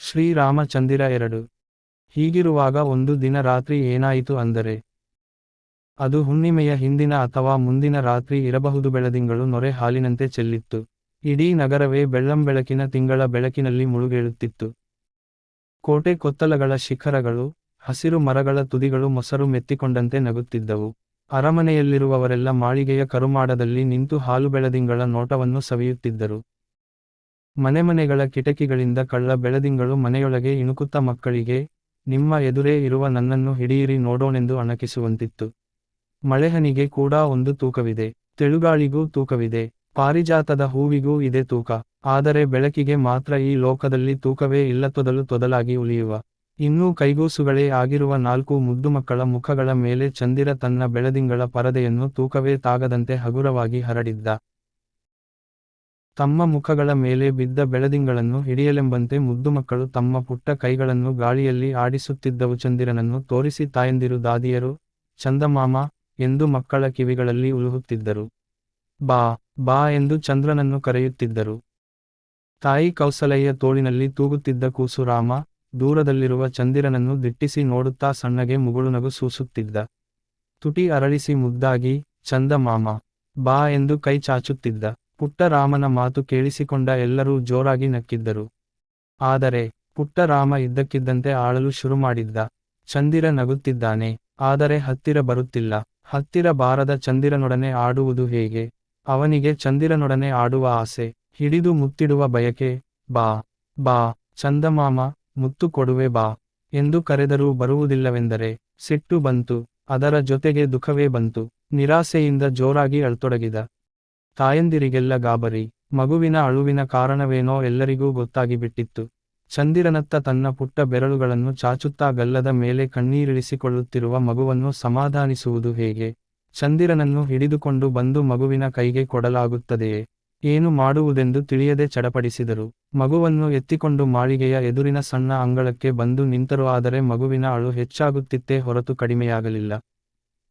ಶ್ರೀರಾಮಚಂದಿರ ಎರಡು. ಹೀಗಿರುವಾಗ ಒಂದು ದಿನ ರಾತ್ರಿ ಏನಾಯಿತು ಅಂದರೆ? ಅದು ಹುಣ್ಣಿಮೆಯ ಹಿಂದಿನ ಅಥವಾ ಮುಂದಿನ ರಾತ್ರಿ ಇರಬಹುದು. ಬೆಳದಿಂಗಳು ನೊರೆ ಹಾಲಿನಂತೆ ಚೆಲ್ಲಿತ್ತು. ಇಡೀ ನಗರವೇ ಬೆಳ್ಳಂಬೆಳಕಿನ ತಿಂಗಳ ಬೆಳಕಿನಲ್ಲಿ ಮುಳುಗೇಳುತ್ತಿತ್ತು. ಕೋಟೆ ಕೊತ್ತಲಗಳ ಶಿಖರಗಳು, ಹಸಿರು ಮರಗಳ ತುದಿಗಳು ಮೊಸರು ಮೆತ್ತಿಕೊಂಡಂತೆ ನಗುತ್ತಿದ್ದವು. ಅರಮನೆಯಲ್ಲಿರುವವರೆಲ್ಲ ಮಾಳಿಗೆಯ ಕರುಮಾಡದಲ್ಲಿ ನಿಂತು ಹಾಲು ಬೆಳದಿಂಗಳ ನೋಟವನ್ನು ಸವಿಯುತ್ತಿದ್ದರು. ಮನೆಮನೆಗಳ ಕಿಟಕಿಗಳಿಂದ ಕಳ್ಳ ಬೆಳದಿಂಗಳು ಮನೆಯೊಳಗೆ ಇಣುಕುತ್ತ ಮಕ್ಕಳಿಗೆ, ನಿಮ್ಮ ಎದುರೇ ಇರುವ ನನ್ನನ್ನು ಹಿಡಿಯಿರಿ ನೋಡೋಣೆಂದು ಅಣಕಿಸುವಂತಿತ್ತು. ಮಳೆಹನಿಗೆ ಕೂಡ ಒಂದು ತೂಕವಿದೆ, ತೆಳುಗಾಳಿಗೂ ತೂಕವಿದೆ, ಪಾರಿಜಾತದ ಹೂವಿಗೂ ಇದೆ ತೂಕ, ಆದರೆ ಬೆಳಕಿಗೆ ಮಾತ್ರ ಈ ಲೋಕದಲ್ಲಿ ತೂಕವೇ ಇಲ್ಲ ತೊದಲು ತೊದಲಾಗಿ ಉಳಿಯುವ. ಇನ್ನೂ ಕೈಗೂಸುಗಳೇ ಆಗಿರುವ ನಾಲ್ಕು ಮುದ್ದು ಮಕ್ಕಳ ಮುಖಗಳ ಮೇಲೆ ಚಂದಿರ ತನ್ನ ಬೆಳದಿಂಗಳ ಪರದೆಯನ್ನು ತೂಕವೇ ತಾಗದಂತೆ ಹಗುರವಾಗಿ ಹರಡಿದ್ದ. ತಮ್ಮ ಮುಖಗಳ ಮೇಲೆ ಬಿದ್ದ ಬೆಳದಿಂಗಳನ್ನು ಹಿಡಿಯಲೆಂಬಂತೆ ಮುದ್ದು ಮಕ್ಕಳು ತಮ್ಮ ಪುಟ್ಟ ಕೈಗಳನ್ನು ಗಾಳಿಯಲ್ಲಿ ಆಡಿಸುತ್ತಿದ್ದವು. ಚಂದಿರನನ್ನು ತೋರಿಸಿ, ತಾಯಂದಿರು, ದಾದಿಯರು, ಚಂದಮಾಮ ಎಂದು ಮಕ್ಕಳ ಕಿವಿಗಳಲ್ಲಿ ಉಳುಹುತ್ತಿದ್ದರು ಬಾ ಬಾ ಎಂದು ಚಂದ್ರನನ್ನು ಕರೆಯುತ್ತಿದ್ದರು. ತಾಯಿ ಕೌಸಲಯ್ಯ ತೋಳಿನಲ್ಲಿ ತೂಗುತ್ತಿದ್ದ ಕೂಸು ರಾಮ ದೂರದಲ್ಲಿರುವ ಚಂದಿರನನ್ನು ದಿಟ್ಟಿಸಿ ನೋಡುತ್ತಾ ಸಣ್ಣಗೆ ಮುಗುಳುನಗು ಸೂಸುತ್ತಿದ್ದ. ತುಟಿ ಅರಳಿಸಿ ಮುದ್ದಾಗಿ, ಚಂದಮಾಮ, ಬಾ ಎಂದು ಕೈ ಚಾಚುತ್ತಿದ್ದ. ಪುಟ್ಟ ರಾಮನ ಮಾತು ಕೇಳಿಸಿಕೊಂಡ ಎಲ್ಲರೂ ಜೋರಾಗಿ ನಕ್ಕಿದ್ದರು. ಆದರೆ, ಪುಟ್ಟರಾಮ ಇದ್ದಕ್ಕಿದ್ದಂತೆ ಆಳಲು ಶುರುಮಾಡಿದ್ದ. ಚಂದಿರ ನಗುತ್ತಿದ್ದಾನೆ, ಆದರೆ ಹತ್ತಿರ ಬರುತ್ತಿಲ್ಲ. ಹತ್ತಿರ ಬಾರದ ಚಂದಿರನೊಡನೆ ಆಡುವುದು ಹೇಗೆ? ಅವನಿಗೆ ಚಂದಿರನೊಡನೆ ಆಡುವ ಆಸೆ, ಹಿಡಿದು ಮುತ್ತಿಡುವ ಬಯಕೆ, ಬಾ ಬಾ, ಚಂದಮಾಮ, ಮುತ್ತು ಕೊಡುವೆ ಬಾ, ಎಂದು ಕರೆದರೂ ಬರುವುದಿಲ್ಲವೆಂದರೆ, ಸಿಟ್ಟು ಬಂತು, ಅದರ ಜೊತೆಗೆ ದುಃಖವೇ ಬಂತು, ನಿರಾಸೆಯಿಂದ ಜೋರಾಗಿ ಅಳ್ತೊಡಗಿದ. ತಾಯಂದಿರಿಗೆಲ್ಲ ಗಾಬರಿ, ಮಗುವಿನ ಅಳುವಿನ ಕಾರಣವೇನೋ ಎಲ್ಲರಿಗೂ ಗೊತ್ತಾಗಿಬಿಟ್ಟಿತ್ತು. ಚಂದಿರನತ್ತ ತನ್ನ ಪುಟ್ಟ ಬೆರಳುಗಳನ್ನು ಚಾಚುತ್ತಾ ಗಲ್ಲದ ಮೇಲೆ ಕಣ್ಣೀರಿಳಿಸಿಕೊಳ್ಳುತ್ತಿರುವ ಮಗುವನ್ನು ಸಮಾಧಾನಿಸುವುದು ಹೇಗೆ? ಚಂದಿರನನ್ನು ಹಿಡಿದುಕೊಂಡು ಬಂದು ಮಗುವಿನ ಕೈಗೆ ಕೊಡಲಾಗುತ್ತದೆಯೇ? ಏನು ಮಾಡುವುದೆಂದು ತಿಳಿಯದೆ ಚಡಪಡಿಸಿದರು. ಮಗುವನ್ನು ಎತ್ತಿಕೊಂಡು ಮಾಳಿಗೆಯ ಎದುರಿನ ಸಣ್ಣ ಅಂಗಳಕ್ಕೆ ಬಂದು ನಿಂತರು ಆದರೆ ಮಗುವಿನ ಅಳು ಹೆಚ್ಚಾಗುತ್ತಿತ್ತೇ ಹೊರತು ಕಡಿಮೆಯಾಗಲಿಲ್ಲ.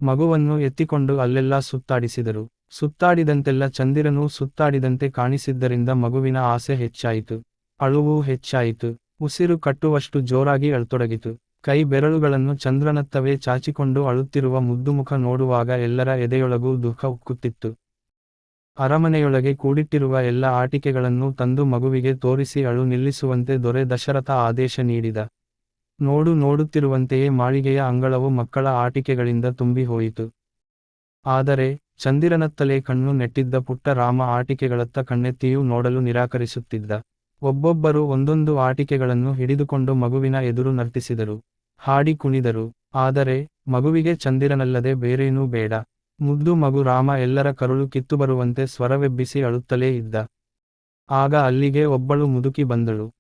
ಮಗುವನ್ನು ಎತ್ತಿಕೊಂಡು ಅಲ್ಲೆಲ್ಲ ಸುತ್ತಾಡಿಸಿದರು. ಸುತ್ತಾಡಿದಂತೆಲ್ಲ ಚಂದಿರನೂ ಸುತ್ತಾಡಿದಂತೆ ಕಾಣಿಸಿದ್ದರಿಂದ ಮಗುವಿನ ಆಸೆ ಹೆಚ್ಚಾಯಿತು. ಅಳುವೂ ಹೆಚ್ಚಾಯಿತು. ಉಸಿರು ಕಟ್ಟುವಷ್ಟು ಜೋರಾಗಿ ಅಳ್ತೊಡಗಿತು. ಕೈ ಬೆರಳುಗಳನ್ನು ಚಂದ್ರನತ್ತವೇ ಚಾಚಿಕೊಂಡು ಅಳುತ್ತಿರುವ ಮುದ್ದುಮುಖ ನೋಡುವಾಗ ಎಲ್ಲರ ಎದೆಯೊಳಗೂ ದುಃಖ ಉಕ್ಕುತ್ತಿತ್ತು. ಅರಮನೆಯೊಳಗೆ ಕೂಡಿಟ್ಟಿರುವ ಎಲ್ಲ ಆಟಿಕೆಗಳನ್ನು ತಂದು ಮಗುವಿಗೆ ತೋರಿಸಿ ಅಳು ನಿಲ್ಲಿಸುವಂತೆ ದೊರೆ ದಶರಥ ಆದೇಶ ನೀಡಿದ. ನೋಡು ನೋಡುತ್ತಿರುವಂತೆಯೇ ಮಾಳಿಗೆಯ ಅಂಗಳವು ಮಕ್ಕಳ ಆಟಿಕೆಗಳಿಂದ ತುಂಬಿ ಹೋಯಿತು ಆದರೆ ಚಂದಿರನತ್ತಲೇ ಕಣ್ಣು ನೆಟ್ಟಿದ್ದ ಪುಟ್ಟ ರಾಮ ಆಟಿಕೆಗಳತ್ತ ಕಣ್ಣೆತ್ತಿಯೂ ನೋಡಲು ನಿರಾಕರಿಸುತ್ತಿದ್ದ. ಒಬ್ಬೊಬ್ಬರು ಒಂದೊಂದು ಆಟಿಕೆಗಳನ್ನು ಹಿಡಿದುಕೊಂಡು ಮಗುವಿನ ಎದುರು ನರ್ತಿಸಿದರು. ಹಾಡಿ ಕುಣಿದರು. ಆದರೆ, ಮಗುವಿಗೆ ಚಂದಿರನಲ್ಲದೆ ಬೇರೇನೂ ಬೇಡ. ಮುದ್ದು ಮಗು ರಾಮ ಎಲ್ಲರ ಕರುಳು ಕಿತ್ತು ಬರುವಂತೆ ಸ್ವರವೆಬ್ಬಿಸಿ ಅಳುತ್ತಲೇ ಇದ್ದ. ಆಗ ಅಲ್ಲಿಗೆ ಒಬ್ಬಳು ಮುದುಕಿ ಬಂದಳು.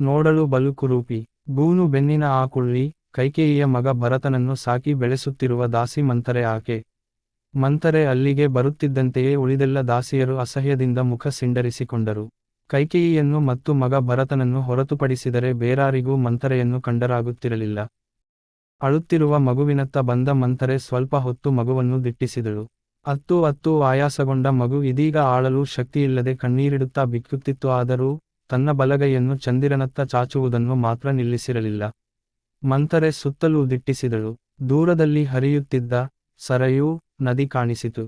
ನೋಡಲು ಬಲು ಕುರೂಪಿ ಗೂನು ಬೆನ್ನಿನ ಆ ಕುಳ್ಳಿ, ಕೈಕೇಯಿಯ ಮಗ ಭರತನನ್ನು ಸಾಕಿ ಬೆಳೆಸುತ್ತಿರುವ ದಾಸಿ ಮಂತರೆ ಆಕೆ. ಮಂತರೆ ಅಲ್ಲಿಗೆ ಬರುತ್ತಿದ್ದಂತೆಯೇ ಉಳಿದೆಲ್ಲ ದಾಸಿಯರು ಅಸಹ್ಯದಿಂದ ಮುಖ ಸಿಂಡರಿಸಿಕೊಂಡರು. ಕೈಕೇಯಿಯನ್ನು ಮತ್ತು ಮಗ ಭರತನನ್ನು ಹೊರತುಪಡಿಸಿದರೆ ಬೇರಾರಿಗೂ ಮಂತರೆಯನ್ನು ಕಂಡರಾಗುತ್ತಿರಲಿಲ್ಲ. ಅಳುತ್ತಿರುವ ಮಗುವಿನತ್ತ ಬಂದ ಮಂತರೆ ಸ್ವಲ್ಪ ಹೊತ್ತು ಮಗುವನ್ನು ದಿಟ್ಟಿಸಿದಳು. ಅತ್ತು ಅತ್ತು ಆಯಾಸಗೊಂಡ ಮಗು ಇದೀಗ ಆಳಲು ಶಕ್ತಿಯಿಲ್ಲದೆ ಕಣ್ಣೀರಿಡುತ್ತಾ ಬಿಕ್ಕುತ್ತಿತ್ತು ಆದರೂ ತನ್ನ ಬಲಗೈಯನ್ನು ಚಂದಿರನತ್ತ ಚಾಚುವುದನ್ನು ಮಾತ್ರ ನಿಲ್ಲಿಸಿರಲಿಲ್ಲ. ಮಂತರೆ ಸುತ್ತಲೂ ದಿಟ್ಟಿಸಿದಳು. ದೂರದಲ್ಲಿ ಹರಿಯುತ್ತಿದ್ದ ಸರಯೂ ನದಿ ಕಾಣಿಸಿತು.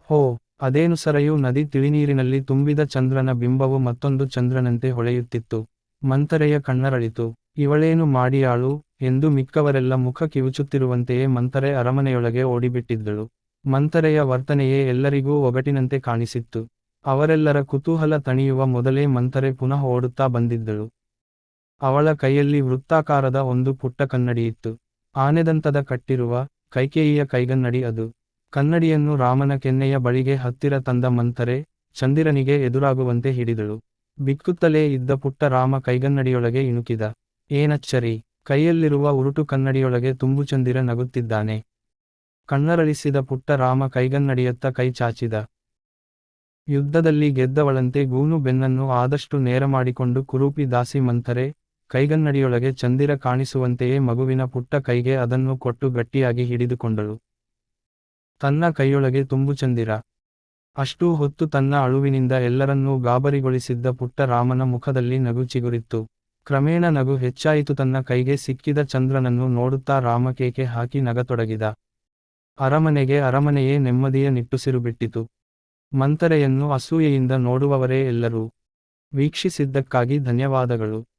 ಹೋ, ಅದೇನು ಸರಯೂ ನದಿ ತಿಳಿನೀರಿನಲ್ಲಿ ತುಂಬಿದ ಚಂದ್ರನ ಬಿಂಬವು ಮತ್ತೊಂದು ಚಂದ್ರನಂತೆ ಹೊಳೆಯುತ್ತಿತ್ತು. ಮಂತರೆಯ ಕಣ್ಣರಳಿತು. ಇವಳೇನು ಮಾಡಿಯಾಳು? ಎಂದು ಮಿಕ್ಕವರೆಲ್ಲ ಮುಖ ಕಿವುಚುತ್ತಿರುವಂತೆಯೇ ಮಂತರೆ ಅರಮನೆಯೊಳಗೆ ಓಡಿಬಿಟ್ಟಿದ್ದಳು. ಮಂತರೆಯ ವರ್ತನೆಯೇ ಎಲ್ಲರಿಗೂ ಒಗಟಿನಂತೆ ಕಾಣಿಸಿತ್ತು. ಅವರೆಲ್ಲರ ಕುತೂಹಲ ತಣಿಯುವ ಮೊದಲೇ ಮಂತರೆ ಪುನಃ ಓಡುತ್ತಾ ಬಂದಿದ್ದಳು. ಅವಳ ಕೈಯಲ್ಲಿ ವೃತ್ತಾಕಾರದ ಒಂದು ಪುಟ್ಟ ಕನ್ನಡಿಯಿತ್ತು. ಆನೆದಂತದ ಕಟ್ಟಿರುವ ಕೈಕೇಯಿಯ ಕೈಗನ್ನಡಿ ಅದು. ಕನ್ನಡಿಯನ್ನು ರಾಮನ ಕೆನ್ನೆಯ ಬಳಿಗೆ ಹತ್ತಿರ ತಂದ ಮಂತರೆ ಚಂದಿರನಿಗೆ ಎದುರಾಗುವಂತೆ ಹಿಡಿದಳು. ಬಿಕ್ಕುತ್ತಲೇ ಇದ್ದ ಪುಟ್ಟ ರಾಮ ಕೈಗನ್ನಡಿಯೊಳಗೆ ಇಣುಕಿದ. ಏನಚ್ಚರಿ, ಕೈಯಲ್ಲಿರುವ ಉರುಟು ಕನ್ನಡಿಯೊಳಗೆ ತುಂಬು ಚಂದಿರ ನಗುತ್ತಿದ್ದಾನೆ. ಕಣ್ಣರಳಿಸಿದ ಪುಟ್ಟ ರಾಮ ಕೈಗನ್ನಡಿಯತ್ತ ಕೈ ಚಾಚಿದ. ಯುದ್ಧದಲ್ಲಿ ಗೆದ್ದವಳಂತೆ ಗೂನು ಬೆನ್ನನ್ನು ಆದಷ್ಟು ನೇರ ಮಾಡಿಕೊಂಡು ಕುರೂಪಿ ದಾಸಿ ಮಂತರೆ ಕೈಗನ್ನಡಿಯೊಳಗೆ ಚಂದಿರ ಕಾಣಿಸುವಂತೆಯೇ ಮಗುವಿನ ಪುಟ್ಟ ಕೈಗೆ ಅದನ್ನು ಕೊಟ್ಟು ಗಟ್ಟಿಯಾಗಿ ಹಿಡಿದುಕೊಂಡಳು. ತನ್ನ ಕೈಯೊಳಗೆ ತುಂಬು ಚಂದಿರ. ಅಷ್ಟೂ ಹೊತ್ತು ತನ್ನ ಅಳುವಿನಿಂದ ಎಲ್ಲರನ್ನೂ ಗಾಬರಿಗೊಳಿಸಿದ್ದ ಪುಟ್ಟ ರಾಮನ ಮುಖದಲ್ಲಿ ನಗು ಚಿಗುರಿತ್ತು. ಕ್ರಮೇಣ ನಗು ಹೆಚ್ಚಾಯಿತು ತನ್ನ ಕೈಗೆ ಸಿಕ್ಕಿದ ಚಂದ್ರನನ್ನು ನೋಡುತ್ತಾ ರಾಮ ಕೇಕೆ ಹಾಕಿ ನಗತೊಡಗಿದ. ಅರಮನೆಗೆ ಅರಮನೆಯೇ ನೆಮ್ಮದಿಯ ನಿಟ್ಟುಸಿರು ಬಿಟ್ಟಿತು ಮಂತರೆಯನ್ನು ಅಸೂಯೆಯಿಂದ ನೋಡುವವರೇ ಎಲ್ಲರೂ. ವೀಕ್ಷಿಸಿದ್ದಕ್ಕಾಗಿ ಧನ್ಯವಾದಗಳು.